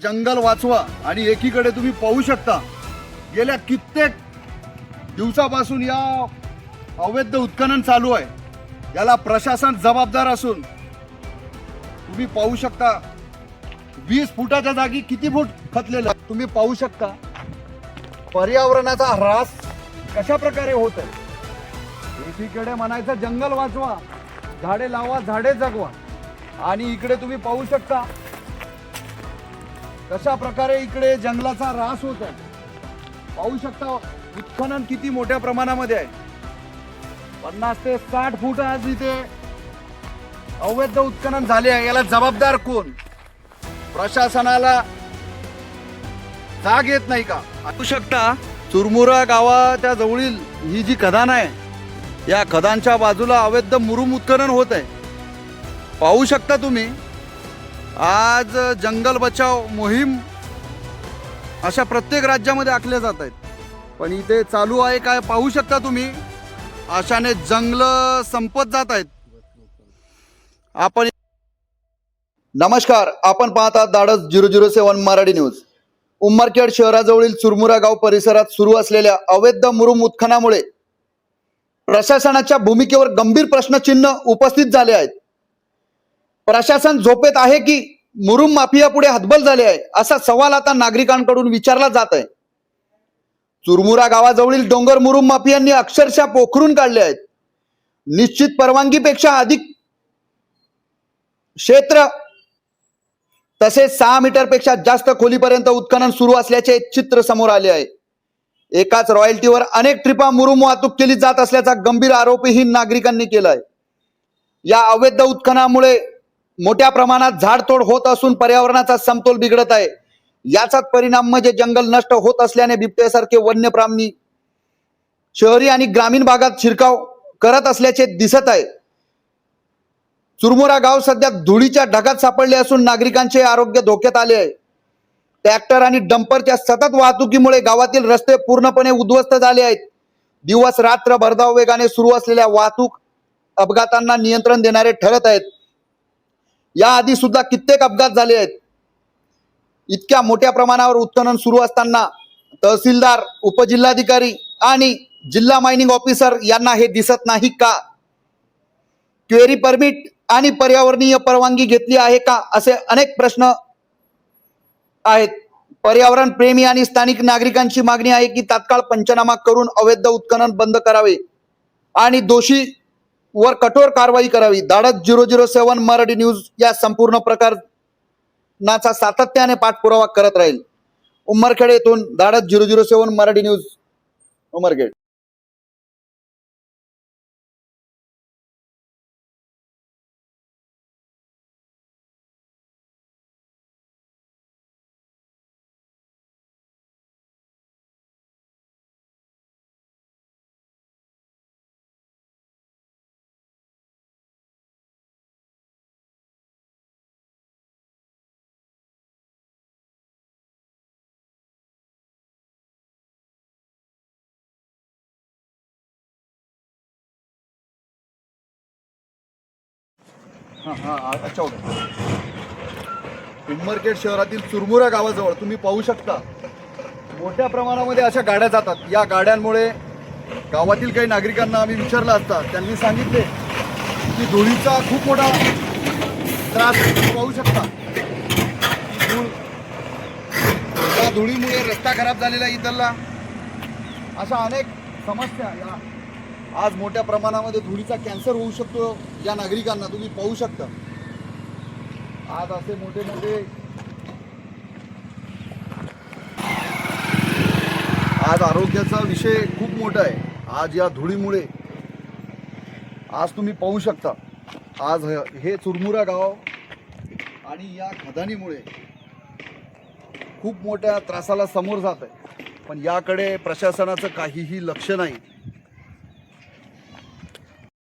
जंगल वाचवा आणि एकीकडे तुम्ही पाहू शकता. गेल्या कित्येक दिवसापासून या अवैध उत्खनन चालू आहे. याला प्रशासन जबाबदार असून तुम्ही पाहू शकता वीस फुटाच्या जागी किती फूट खतलेलं तुम्ही पाहू शकता पर्यावरणाचा ह्रास कशा प्रकारे होत आहे? एकीकडे म्हणायचं जंगल वाचवा झाडे लावा झाडे जगवा. आणि इकडे तुम्ही पाहू शकता कशा प्रकारे इकडे जंगलाचा ऱ्हास होत आहे? पाहू शकता उत्खनन किती मोठ्या प्रमाणामध्ये आहे. पन्नास ते साठ फूट आज इथे अवैध उत्खनन झाले आहे. याला जबाबदार कोण? प्रशासनाला जाग येत नाही का? असू शकता चुरमुरा गावाच्या जवळील ही जी खदान आहे या खदानच्या बाजूला अवैध मुरुम उत्खनन होत आहे. पाहू शकता तुम्ही आज जंगल बचाव मोहीम अशा प्रत्येक राज्यामध्ये आखल्या जात आहेत. पण इथे चालू आहे काय पाहू शकता तुम्ही? अशाने जंगलं संपत जात आहेत. आपण नमस्कार आपण पाहता दाडस zero zero seven Marathi news. Umarkhed शहराजवळील चुरमुरा गाव परिसरात सुरू असलेल्या अवैध मुरुम उत्खनामुळे प्रशासनाच्या भूमिकेवर गंभीर प्रश्नचिन्ह उपस्थित झाले आहेत. प्रशासन झोपेत आहे की मुरुम माफिया पुढे हतबल झाले आहे? असा सवाल आता नागरिकांकडून विचारला जात आहे. चुरमुरा गावाजवळील डोंगर मुरुम माफियांनी अक्षरशः पोखरून काढले आहेत. निश्चित परवानगीपेक्षा अधिक क्षेत्र तसेच सहा मीटरपेक्षा जास्त खोलीपर्यंत उत्खनन सुरू असल्याचे चित्र समोर आले आहे. एकाच रॉयल्टीवर अनेक ट्रिपा मुरुम वाहतूक केली जात असल्याचा गंभीर आरोपही नागरिकांनी केलाय. या अवैध उत्खनामुळे मोठ्या प्रमाणात झाडतोड होत असून पर्यावरणाचा समतोल बिघडत आहे. याचाच परिणाम म्हणजे जंगल नष्ट होत असल्याने बिबट्यासारखे वन्य प्राणी शहरी आणि ग्रामीण भागात शिरकाव करत असल्याचे दिसत आहे. चुरमुरा गाव सध्या धुळीच्या ढगात सापडले असून नागरिकांचे आरोग्य धोक्यात आले आहे. ट्रॅक्टर आणि डंपरच्या सतत वाहतुकीमुळे गावातील रस्ते पूर्णपणे उद्ध्वस्त झाले आहेत. दिवस रात्र भरधाव वेगाने सुरू असलेल्या वाहतूक अपघातांना नियंत्रण देणारे ठरत आहेत. याआधी सुद्धा कित्येक अपघात झाले आहेत. इतक्या मोठ्या प्रमाणावर उत्खनन सुरू असताना तहसीलदार उपजिल्हाधिकारी आणि जिल्हा मायनिंग ऑफिसर यांना हे दिसत नाही का? क्वेरी परमिट आणि पर्यावरणीय परवानगी घेतली आहे का? असे अनेक प्रश्न आहेत. पर्यावरण प्रेमी आणि स्थानिक नागरिकांची मागणी आहे की तात्काळ पंचनामा करून अवैध उत्खनन बंद करावे. आणि दोषी वर कठोर कारवाई करावी. दाडत zero zero seven Marathi news या संपूर्ण प्रकारनाचा सातत्याने पाठपुरावा करत राहील. उमरखेड येथून दाडत zero zero seven Marathi news Umarkhed. Umarkhed शहरातील चुरमुरा गावाजवळ तुम्ही पाहू शकता. मोठ्या प्रमाणामध्ये अशा गाड्या जातात. या गाड्यांमुळे गावातील काही नागरिकांना आम्ही विचारलं असता त्यांनी सांगितले की धुळीचा खूप मोठा त्रास पाहू शकता. धूळ या धुळीमुळे रस्ता खराब झालेला आहे इथला. अशा अनेक समस्या या आज मोठ्या प्रमाणामध्ये धुळीचा कॅन्सर होऊ शकतो. या नागरिकांना तुम्ही पाहू शकता. आज असे मोठे मोठे आज आरोग्याचा विषय खूप मोठा आहे. आज या धुळीमुळे आज तुम्ही पाहू शकता. आज हे चुरमुरा गाव आणि या खदानीमुळे खूप मोठ्या त्रासाला समोर जात आहे. पण याकडे प्रशासनाचं काहीही लक्ष नाही.